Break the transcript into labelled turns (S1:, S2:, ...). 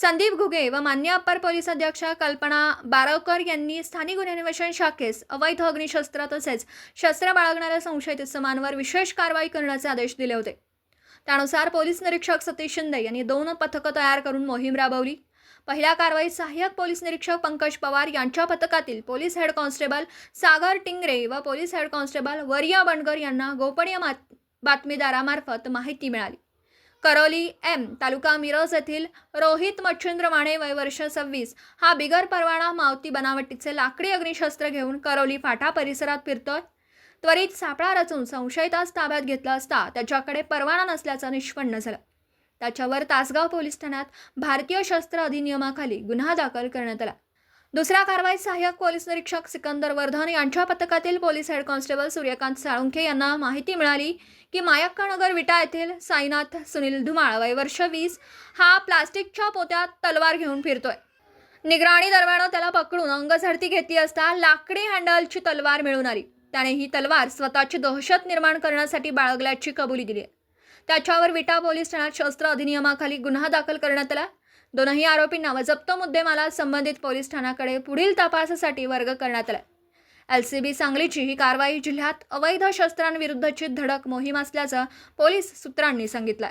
S1: संदीप घुगे व मान्य upper police अध्यक्षा कल्पना बारावकर यांनी स्थानिक गुन्हे अन्वेषण शाखेस अवैध अग्निशस्त्र तसेच शस्त्र बाळगणाऱ्या संशयित समांवर विशेष कारवाई करण्याचे आदेश दिले होते. त्यानुसार पोलीस निरीक्षक सतीश शिंदे यांनी दोन पथकं तयार करून मोहीम राबवली. पहिल्या कारवाईत सहाय्यक पोलीस निरीक्षक पंकज पवार यांच्या पथकातील police head constable Sagar Tingre व पोलीस हेड कॉन्स्टेबल वरिया बंडगर यांना गोपनीय मा बातमीदारामार्फत माहिती मिळाली. करौली एम तालुका मिरज येथील रोहित मच्छिंद्र माने वय वर्ष सव्वीस. हा बिगर परवाना मावती बनावटीचे लाकडी अग्निशस्त्र घेऊन करौली फाटा परिसरात फिरतोय. त्वरित सापळा रचून संशयितास ताब्यात घेतला असता त्याच्याकडे परवाना नसल्याचं निष्पन्न झालं. त्याच्यावर तासगाव पोलीस ठाण्यात भारतीय शस्त्र अधिनियमाखाली गुन्हा दाखल करण्यात आला. दुसऱ्या कारवाईत सहाय्यक पोलीस निरीक्षक सिकंदर वर्धन यांच्या पथकातील police head constable Suryakant Salunkhe यांना माहिती मिळाली की मायक्कानगर विटा येथील साईनाथ सुनील धुमाळ वय वर्ष वीस हा प्लास्टिकच्या पोत्यात तलवार घेऊन फिरतोय. निगराणी दरम्यान त्याला पकडून अंगझडती घेतली असता लाकडी हँडलची तलवार मिळून आली. त्याने ही तलवार स्वतःची दहशत निर्माण करण्यासाठी बाळगल्याची कबुली दिली आहे. त्याच्यावर विटा पोलीस ठाण्यात शस्त्र अधिनियमाखाली गुन्हा दाखल करण्यात आला. दोनही आरोपींना व जप्त मुद्देमाला संबंधित पोलीस ठाण्याकडे पुढील तपासासाठी वर्ग करण्यात आला एल सी बी सांगलीची ही कारवाई जिल्ह्यात अवैध शस्त्रांविरुद्धची धडक मोहीम असल्याचं पोलीस सूत्रांनी सांगितलं